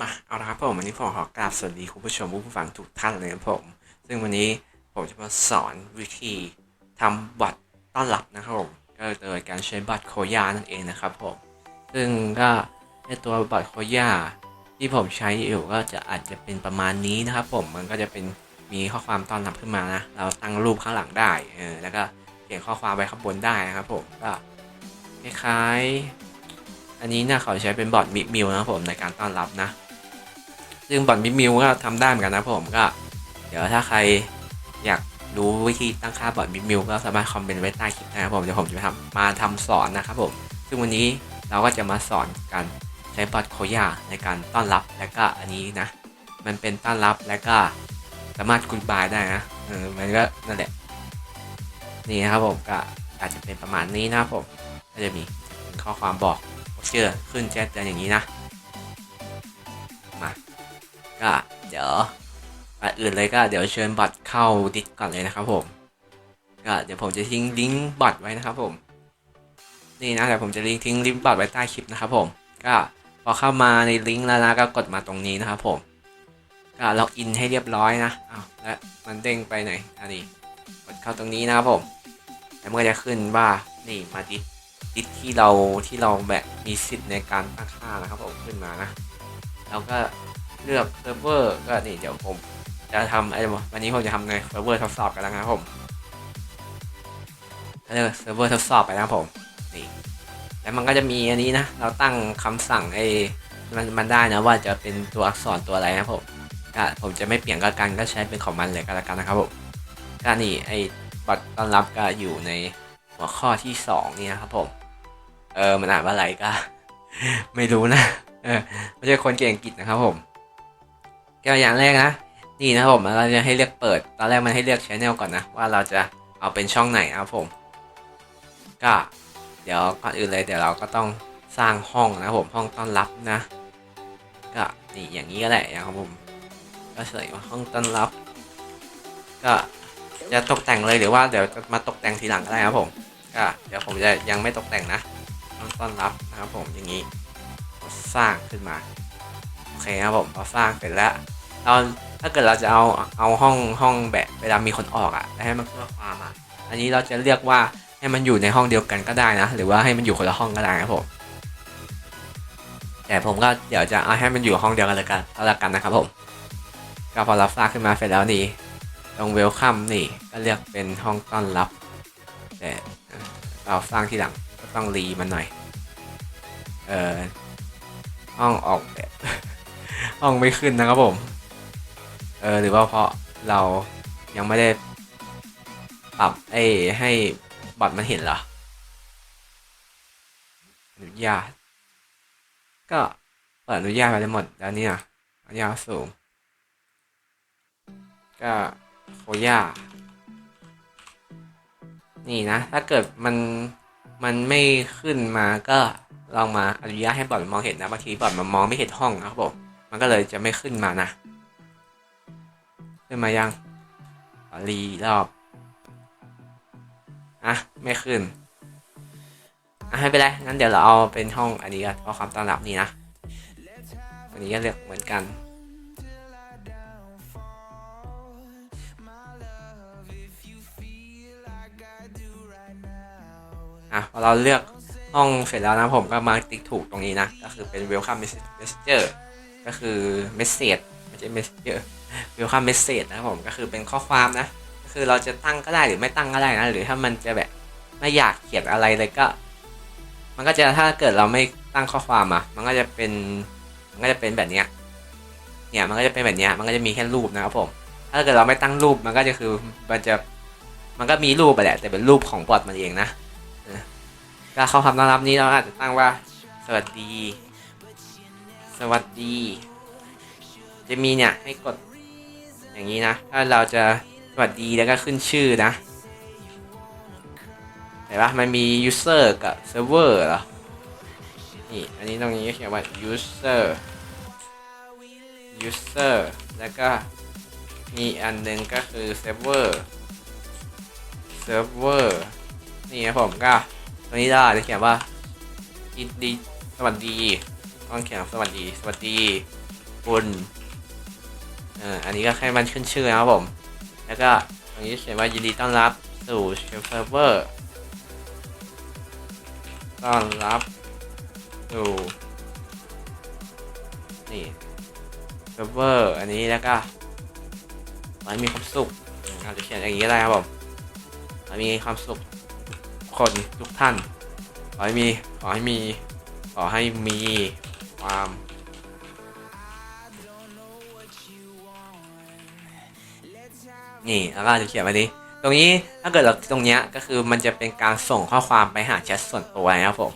มาเอาละครับผมวันนี้ผมขอกราบสวัสดีคุณผู้ชมผู้ฟังทุกท่านเลยครับผม ซึ่งวันนี้ผมจะมาสอนวิธีทำบัตรต้อนรับนะครับผมก็โดยการใช้บัตรโคย่านั่นเองนะครับผมซึ่งก็ในตัวบัตรโคย่าที่ผมใช้อยู่ก็จะอาจจะเป็นประมาณนี้นะครับผมมันก็จะเป็นมีข้อความต้อนรับขึ้นมานะเราตั้งรูปข้างหลังได้เออแล้วก็เขียนข้อความไว้ข้างบนได้นะครับผมก็คล้ายๆอันนี้นี่ยเขาใช้เป็นบอร์ดมิมิวนะครับผมในการต้อนรับนะ ซึ่งบอร์ดมิมิวก็ทำได้เหมือนกันนะผมก็ เดี๋ยวถ้าใครอยากรู้วิธีตั้งค่าบอร์ดมิมิวก็สามารถคอมเมนต์ไว้ใต้คลิปนะครับผมเดี๋ยวผมจะทำมาทำสอนนะครับผม ซึ่งวันนี้เราก็จะมาสอนการใช้บอร์ดโคย่าในการต้อนรับและก็อันนี้นะ มันเป็นต้อนรับและก็สามารถกุดบายได้นะเออมันก็นั่นแหละ นี่นะครับผมก็อาจจะเป็นประมาณนี้นะผมก็จะมีข้อความบอกเชื่อขึ้นแจ้งเตือนอย่างนี้นะ ก็เดี๋ยวก่อนอื่นเลยก็เดี๋ยวเชิญบอทเข้าดิสก่อนเลยนะครับผมก็เดี๋ยวผมจะทิ้งลิงก์บอทไว้นะครับผมนี่นะเดี๋ยวผมจะลิงก์ทิ้งลิงก์บอทไว้ใต้คลิปนะครับผมก็พอเข้ามาในลิงก์แล้วนะก็กดมาตรงนี้นะครับผมก็ล็อกอินให้เรียบร้อยนะอ้าวแล้วมันเด้งไปไหนอันนี้กดเข้าตรงนี้นะครับผมแล้วมันก็จะขึ้นว่านี่มาดิสดิสที่เราที่เราแบบมีสิทธิ์ในการตั้งค่านะครับผมขึ้นมานะเราก็ เลือกเซิร์ฟเวอร์ก็นี่เดี๋ยวผมจะทำไอ้วันนี้ผมจะทำในเซิร์ฟเวอร์ทดสอบกันแล้วนะครับผมเลือกเซิร์ฟเวอร์ทดสอบไปนะครับผมนี่แล้วมันก็จะมีอันนี้นะ เราตั้งคำสั่งไอ้มันมันได้นะว่าจะเป็นตัวอักษรตัวอะไรนะผมก็ผมจะไม่เปลี่ยนก็กันก็ใช้เป็นของมันเลยก็แล้วกันนะครับผมก็นี่ไอ้บัตรต้อนรับก็อยู่ในหัวข้อที่สองนี่นะครับผมเออมันอ่านว่าอะไรก็ ไม่รู้นะเออไม่ใช่คนเก่งอังกฤษนะครับผม ก็อย่างแรกนะ นี่นะครับผมเราจะให้เลือกเปิด ตอนแรกมันให้เลือกชแนลก่อนนะ ว่าเราจะเอาเป็นช่องไหนนะครับผม ก็เดี๋ยวก่อนอื่นเลยเดี๋ยวเราก็ต้องสร้างห้องนะผมห้องต้อนรับนะ ก็นี่อย่างนี้ก็ได้นะครับผม ก็เฉยว่าห้องต้อนรับ ก็จะตกแต่งเลยหรือว่าเดี๋ยวจะมาตกแต่งทีหลังก็ได้ครับผมก็เดี๋ยวผมจะยังไม่ตกแต่งนะห้องต้อนรับนะครับผมอย่างนี้สร้างขึ้นมาโอเคครับผมพอสร้างเสร็จแล้ว เราถ้าเกิดเราจะเอาเอาห้องห้องแบบเวลามีคนออกอะ่ะแล้วให้มันเพื่อความอะอันนี้เราจะเรียกว่าให้มันอยู่ในห้องเดียวกันก็ได้นะ หรือว่าให้มันอยู่คนละห้องก็ได้ครับผมแต่ผมก็เดี๋ยวจะเอาให้มันอยู่ห้องเดียวกันเลยกันก็แล้วกันนะครับผมก็พอเราสร้างขึ้นมาเสร็จแล้วนี่ตรงเวลคัมนี่ก็เรียกเป็นห้องต้อนรับ แต่เราสร้างทีหลังก็ต้องรีมันหน่อย เอ่อห้องออกแบบ ห้องไม่ขึ้นนะครับผม เออหรือว่าเพราะเรายังไม่ได้ปรับไอ้ให้บอทมันเห็นเหรออนุญาต ก็เปิดอนุญาตไปได้หมดแล้วเนี่ยอนุญาตสูง ก็โคย่านี่นะ ถ้าเกิดมันมันไม่ขึ้นมาก็ลองมาอนุญาตให้บอทมันมองเห็นนะบางทีบอทมันมองไม่เห็นห้องนะครับผมมันก็เลยจะไม่ขึ้นมานะ ขึ้นมายังขอรีรอบ อะ ไม่ขึ้น อะให้ไปเลยงั้นเดี๋ยวเราเอาเป็นห้องอันนี้กันเพราะความต้อนรับนี่นะอันนี้ก็เลือกเหมือนกัน อะพอเราเลือกห้องเสร็จแล้วนะผมก็มาติ๊กถูกตรงนี้นะ ก็คือเป็น welcome messenger ก็คือ message ไม่ใช่ messenger welcome message นะครับผมก็คือเป็นข้อความนะคือเราจะตั้งก็ได้หรือไม่ตั้งก็ได้นะ หรือถ้ามันจะแบบไม่อยากเขียนอะไรเลยก็ มันก็จะถ้าเกิดเราไม่ตั้งข้อความอะ มันก็จะเป็นมันก็จะเป็นแบบเนี้ยเนี่ยมันก็จะเป็นแบบเนี้ยมันก็จะมีแค่รูปนะครับผม ถ้าเกิดเราไม่ตั้งรูปมันก็จะคือมันจะมันก็มีรูปไปแหละแต่เป็นรูปของบอทมันเองนะก็ข้อความต้อนรับนี้เราอาจจะตั้งว่าสวัสดี สวัสดี จะมีเนี่ยให้กด อย่างนี้นะ ถ้าเราจะสวัสดีแล้วก็ขึ้นชื่อนะเห็นปะมันมี user กับ server เหรอ นี่ อันนี้ตรงนี้เขียนว่า user user แล้วก็มีอันหนึงก็คือ server server นี่ครับผมก็ตรงนี้เราอาจะเขียนว่ายินดีสวัสดีต้องเขียนสวัสดี สวัสดีคุณ เอ่ออันนี้ก็แค่มันขึ้นชื่อนะครับผม แล้วก็ตรงนี้เขียนว่ายินดีต้อนรับสู่เชฟเฟอร์ต้อนรับสู่นี่เซฟเวอร์อันนี้แล้วก็ขอให้มีความสุขเราจะเขียนอย่างนี้ก็ได้ครับผมขอให้มีความสุขคนทุกท่าน ขอให้มี ขอให้มี ขอให้มีความ นี่แล้วก็จะเขียนไว้นี้ ตรงนี้ถ้าเกิดเราตรงเนี้ยก็คือมันจะเป็นการส่งข้อความไปหาแชทส่วนตัวนะครับผม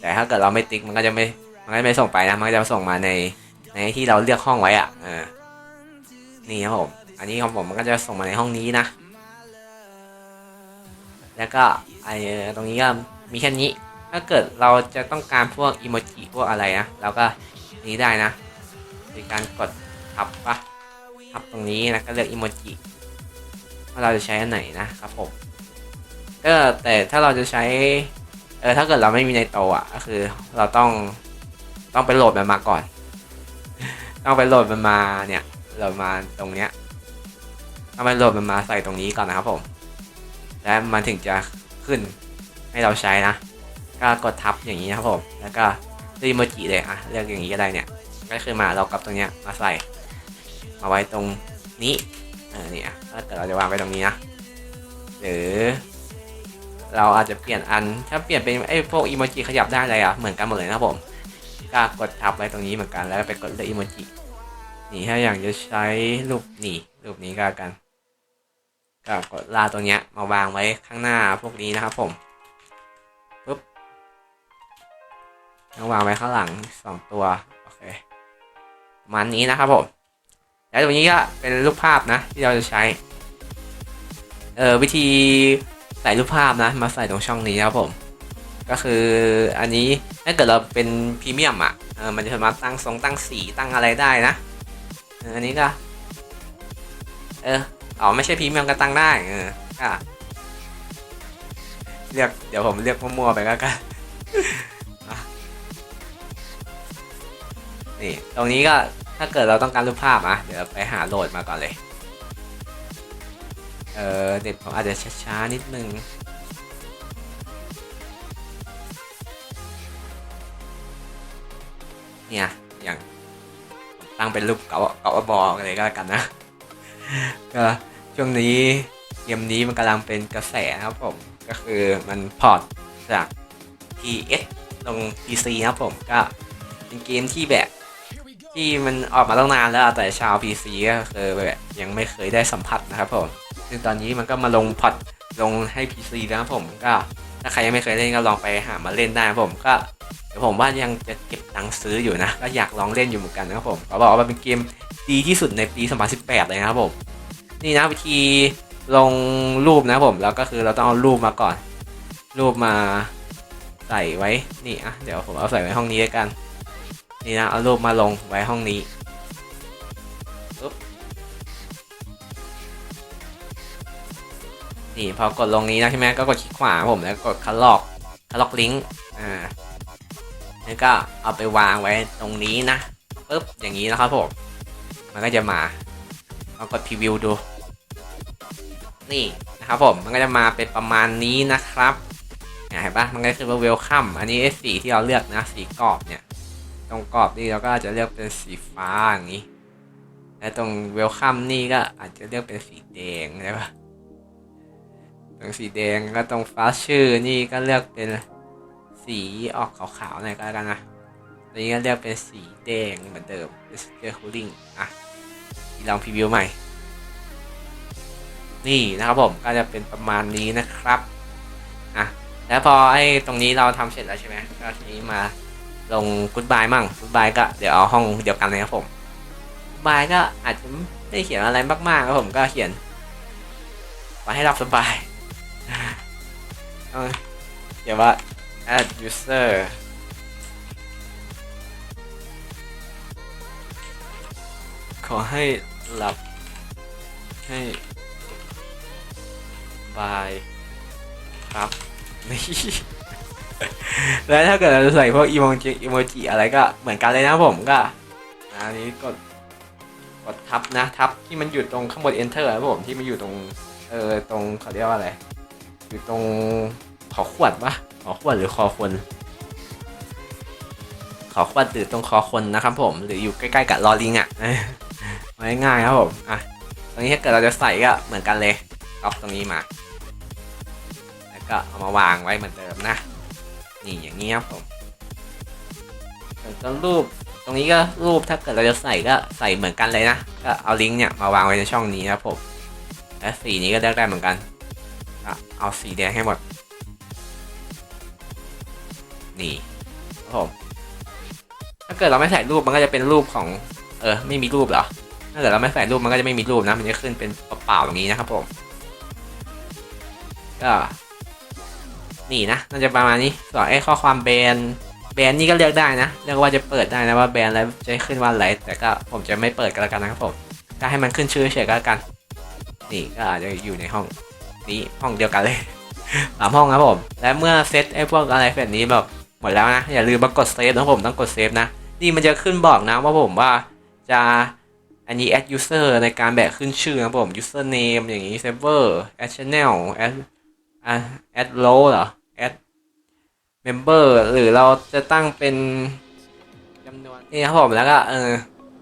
แต่ถ้าเกิดเราไม่ติ๊กมันก็จะไม่มันก็จะไม่ส่งไปนะมันก็จะส่งมาในในที่เราเลือกห้องไว้อะเออนี่ครับผม อันนี้ของผมมันก็จะส่งมาในห้องนี้นะ แล้วก็ไอตรงนี้ก็มีแค่นี้ ถ้าเกิดเราจะต้องการพวกอีโมจิพวกอะไรนะเราก็นี้ได้นะในการกดทับปะทับตรงนี้นะก็เลือกอีโมจิ ว่าเราจะใช้อันไหนนะครับผมก็แต่ถ้าเราจะใช้ เออถ้าเกิดเราไม่มีในโตอะก็คือ เราต้องต้องไปโหลดมันมาก่อน ต้องไปโหลดมันมาเนี่ยโหลดมาตรงเนี้ยต้องไปโหลดมันมาใส่ตรงนี้ก่อนนะครับผมแล้วมันถึงจะขึ้นให้เราใช้นะก็กดทับอย่างนี้นะครับผมแล้วก็เลือกอีโมจิเลยอะเลือกอย่างนี้ก็ได้เนี่ยก็คือมาเรากับตรงเนี้ยมาใส่ มาไว้ตรงนี้ เออเนี่ยถ้าเกิดเราจะวางไว้ตรงนี้นะหรือ เราอาจจะเปลี่ยนอันถ้าเปลี่ยนเป็นไอ้พวกอีโมจิขยับได้เลยอะเหมือนกันหมดเลยนะครับผมก็กดทับไว้ตรงนี้เหมือนกันแล้วก็ไปกดเลือกอีโมจินี่ถ้าอยากจะใช้รูปนี่รูปนี้ก็แล้วกันก็กดลากตรงเนี้ยมาวางไว้ข้างหน้าพวกนี้นะครับผมปุ๊บแล้ววางไว้ข้างหลังสองตัวโอเคประมันนี้นะครับผม แล้วตรงนี้ก็เป็นรูปภาพนะ ที่เราจะใช้ เออวิธีใส่รูปภาพนะ มาใส่ตรงช่องนี้ครับผม ก็คืออันนี้ถ้าเกิดเราเป็นพรีเมียมอะเออมันจะสามารถตั้งทรงตั้งสีตั้งอะไรได้นะเอออันนี้ก็ เอออ๋อไม่ใช่พรีเมียมก็ตั้งได้เออก็เรียกเดี๋ยวผมเรียกมั่วๆไปก็กันนี่ตรงนี้ก็ ถ้าเกิดเราต้องการรูปภาพอะเดี๋ยวไปหาโหลดมาก่อนเลย เออเด็ดผมอาจจะช้าๆนิดนึงเนี่ยอย่างตั้งเป็นรูปเก่าเก่าบอกเลยก็แล้วกันนะ ก็ช่วงนี้เกมนี้มันกำลังเป็นกระแสครับผม ก็คือมันพอร์ตจาก PS ลง PC ครับผมก็เป็นเกมที่แบบ ที่มันออกมาตั้งนานแล้วแต่ชาว PC ก็คือแบบยังไม่เคยได้สัมผัสนะครับผม ซึ่งตอนนี้มันก็มาลงพอร์ตลงให้ PC แล้วครับผมก็ถ้าใครยังไม่เคยเล่นก็ลองไปหามาเล่นได้นะผมก็เดี๋ยวผมว่ายังจะเก็บตังค์ซื้ออยู่นะ ก็อยากลองเล่นอยู่เหมือนกันนะครับผมเขาบอกว่ามันเป็นเกมดีที่สุดในปี 2018 เลยนะครับผม นี่นะวิธีลงรูปนะผมแล้วก็คือเราต้องเอารูปมาก่อน รูปมาใส่ไว้นี่อะเดี๋ยวผมเอาใส่ไว้ห้องนี้ด้วยกัน นี่นะเอารูปมาลงไว้ห้องนี้ปุ๊บนี่พอกดลงนี้นะใช่ไหมก็กดคลิกขวาผมแล้วกดคัลลอกคัลลอกลิงก์อ่าแล้วก็เอาไปวางไว้ตรงนี้นะปุ๊บอย่างนี้นะครับผมมันก็จะมาลองกดพรีวิวดู นี่นะครับผมมันก็จะมาเป็นประมาณนี้นะครับเนี่ยเห็นปะมันก็คือว่าเวลคัมอันนี้สีที่เราเลือกนะสีกรอบเนี่ย ตรงกรอบนี่เราก็อาจจะเลือกเป็นสีฟ้าอย่างนี้ และตรงเวลคัมนี่ก็อาจจะเลือกเป็นสีแดงใช่ปะตรงสีแดงก็ตรงฟ้าชื่อนี่ก็เลือกเป็นสีออกขาวๆหน่อยก็แล้วกันนะตัวนี้ก็เลือกเป็นสีแดงเหมือนเดิมเป็นสเกอร์คูลิ่งอะลองพรีวิวใหม่ นี่นะครับผมก็จะเป็นประมาณนี้นะครับอะแล้วพอไอ้ตรงนี้เราทำเสร็จแล้วใช่ไหมก็ทีนี้มา ลงกูดบายมั่งกูดบายก็เดี๋ยวเอาห้องเดียวกันเลยครับผมกูดบายก็อาจจะไม่ได้เขียนอะไรมากๆครับผมก็เขียนไว้ให้รับสบายเอาเดี๋ยวว่า add user ขอให้หลับให้บายครับนี่ แล้วถ้าเกิดเราจะใส่พวกอีโมจิอีโมจิอะไรก็เหมือนกันเลยนะผมก็อันนี้กดกดทับนะทับที่มันอยู่ตรงข้างบน enter ครับผมที่มันอยู่ตรงเออตรงเขาเรียกว่าอะไรอยู่ตรงขอขวดปะขอขวดหรือคอคน ขอขวดหรือตรงคอคนนะครับผมหรืออยู่ใกล้ๆกับลอลิงอะเอาง่ายๆครับผมอะตรงนี้ถ้าเกิดเราจะใส่ก็เหมือนกันเลยก๊อปตรงนี้มา แล้วก็เอามาวางไว้เหมือนเดิมนะ นี่อย่างนี้ครับผมส่วนตัวรูปตรงนี้ก็รูปถ้าเกิดเราจะใส่ก็ใส่เหมือนกันเลยนะ ก็เอาลิงก์เนี่ยมาวางไว้ในช่องนี้นะครับผมและสีนี้ก็เลือกได้เหมือนกันเอาสีแดงให้หมด นี่ครับผม ถ้าเกิดเราไม่ใส่รูปมันก็จะเป็นรูปของ เออ ไม่มีรูปเหรอ ถ้าเกิดเราไม่ใส่รูปมันก็จะไม่มีรูปนะ มันจะขึ้นเป็นเปล่าๆอย่างนี้นะครับผม ก็ นี่นะน่าจะประมาณนี้ส่วนไอ้ข้อความแบนแบนนี่ก็เลือกได้นะเลือกว่าจะเปิดได้นะว่าแบนด์อะไรจะขึ้นว่าอะไรแต่ก็ผมจะไม่เปิดกันแล้วกันนะครับผมก็ให้มันขึ้นชื่อเฉยก็แล้วกัน นี่ก็อาจจะอยู่ในห้องนี้ห้องเดียวกันเลยสามห้องครับผม และเมื่อเซตไอ้พวกอะไรแบบนี้แบบหมดแล้วนะ อย่าลืมมากดเซฟนะผมต้องกดเซฟนะนี่มันจะขึ้นบอกนะว่าผมว่าจะอันนี้ add user ในการแบกขึ้นชื่อนะครับผม user name อย่างนี้ server add channel add อะ add row เหรอ add member หรือเราจะตั้งเป็นจำนวนนี่ครับผมแล้วก็เออ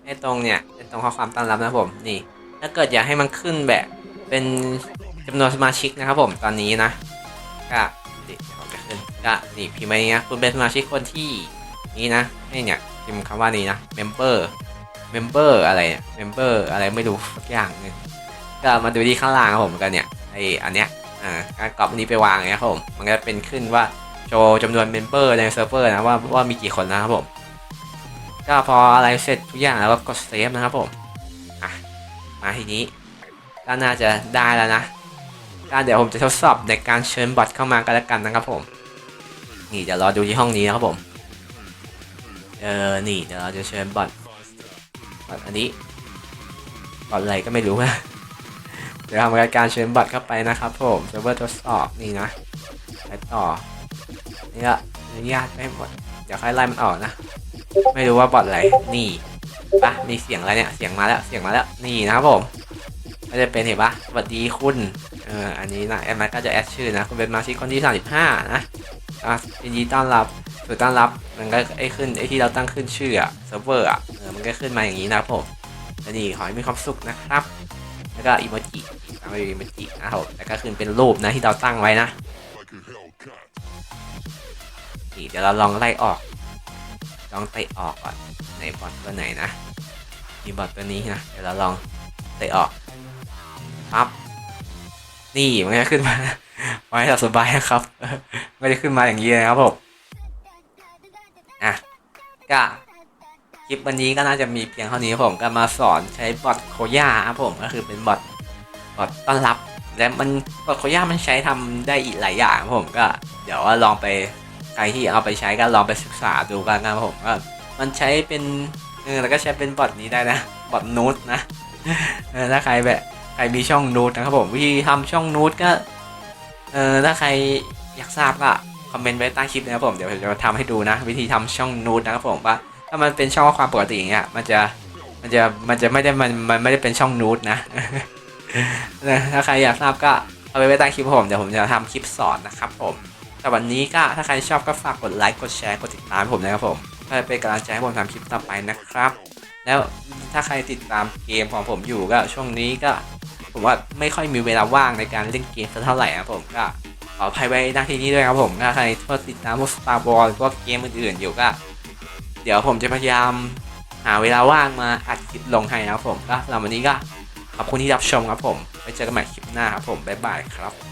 ไอ้ตรงเนี่ยไอ้ตรงข้อความต้อนรับนะผมนี่ ถ้าเกิดอยากให้มันขึ้นแบบเป็นจำนวนสมาชิกนะครับผมตอนนี้นะก็เดี๋ยวผมจะขึ้นก็นี่พิมพ์ไปเนี้ยคุณเป็นสมาชิกคนที่นี้นะให้เนี่ยพิมพ์คำว่านี้นะ member member อะไรเนี่ย member อะไรไม่รู้สักอย่างนึงก็มาดูที่ข้างล่างครับผมกันเนี่ยไออันเนี้ย อ่าการกรอบอันนี้ไปวางอย่างเงี้ยครับผม มันก็จะเป็นขึ้นว่าโชว์จำนวน member ในเซิร์ฟเวอร์นะว่าว่ามีกี่คนนะครับผม ก็พออะไรเสร็จทุกอย่างแล้วก็กดเซฟนะครับผมอะมาทีนี้ก็น่าจะได้แล้วนะก็เดี๋ยวผมจะทดสอบในการเชิญบอทเข้ามากันแล้วกันนะครับผม นี่เดี๋ยวรอดูที่ห้องนี้นะครับผม เออ นี่เดี๋ยวเราจะเชิญบอทบอทอันนี้บอทอะไรก็ไม่รู้นะ เดี๋ยวทำการเชิญบอทเข้าไปนะครับผมเซิร์ฟเวอร์ทดสอบนี่นะไปต่อนี่ก็อนุญาตไม่หมด เดี๋ยวค่อยไล่มันออกนะ ไม่รู้ว่าบอทอะไรนี่ปะมีเสียงอะไรเนี่ยเสียงมาแล้วเสียงมาแล้วนี่นะครับผมก็จะเป็นเห็นปะสวัสดีคุณเอออันนี้นะแอดมก็จะแอดชื่อนะคุณเป็นมาชิกคนที่ 35 นะอะยินดีต้อนรับสู่ต้อนรับมันก็ไอ้ขึ้นไอ้ที่เราตั้งขึ้นชื่ออะเซิร์ฟเวอร์อะเออมันก็ขึ้นมาอย่างนี้นะครับผมและนี่ขอให้มีความสุขนะครับ แล้วก็อีโม จิตามไปอีโมจินะครับผมแล้วก็ขึ้นเป็นรูปนะที่เราตั้งไว้นะนี่เดี๋ยวเราลองไล่ออก ลองเตะออกก่อนในบอทตัวไหนนะมีบอทตัวนี้นะเดี๋ยวเราลองเตะออกปั๊บนี่มันก็ขึ้นมาไว้เราสบายนะครับไม่ได้ขึ้นมาอย่างนี้นะครับผมอะก็คลิปวันนี้ก็น่าจะมีเพียงเท่านี้ผมก็มาสอนใช้บอทโคย่าครับผมก็คือเป็นบอท ต้อนรับ และมันบอทโคย่ามันใช้ทำได้อีกหลายอย่างผมก็ เดี๋ยวว่าลองไปใครที่เอาไปใช้ก็ลองไปศึกษาดูกันนะผมว่ามันใช้เป็นเออแล้วก็ใช้เป็นบอทนี้ได้นะบอทนูตนะเออถ้าใครแบบใครมีช่องนูตนะครับผมวิธีทำช่องนูตก็เออถ้าใครอยากทราบก็คอมเมนต์ไว้ใต้คลิปนะครับผมเดี๋ยวผมจะทำให้ดูนะ วิธีทำช่องนูตนะครับผมว่าถ้ามันเป็นช่องข้อความปกติอย่างเงี้ยมันจะมันจะมันจะไม่ได้มันมันไม่ได้เป็นช่องนูตนะ เออถ้าใครอยากทราบก็เอาไปไว้ใต้คลิปผมเดี๋ยวผมจะทำคลิปสอนนะครับผมแต่วันนี้ก็ถ้าใครชอบก็ฝากกดไลค์กดแชร์กดติดตามให้ผมนะครับผมเพื่อเป็นกำลังใจให้ผมทำคลิปต่อไปนะครับ แล้วถ้าใครติดตามเกมของผมอยู่ก็ช่วงนี้ก็ ผมว่าไม่ค่อยมีเวลาว่างในการเล่นเกมสักเท่าไหร่ครับผมก็ขออภัยไว้หน้าที่นี้ด้วยครับผมถ้าใครติดตามพวก Star Wars พวกเกมอื่นๆอยู่ก็ เดี๋ยวผมจะพยายามหาเวลาว่างมาอัดคลิปลงให้นะครับผมก็สำหรับวันนี้ก็ ขอบคุณที่รับชมครับผมไว้เจอกันใหม่คลิปหน้าครับผมบ๊ายบายครับ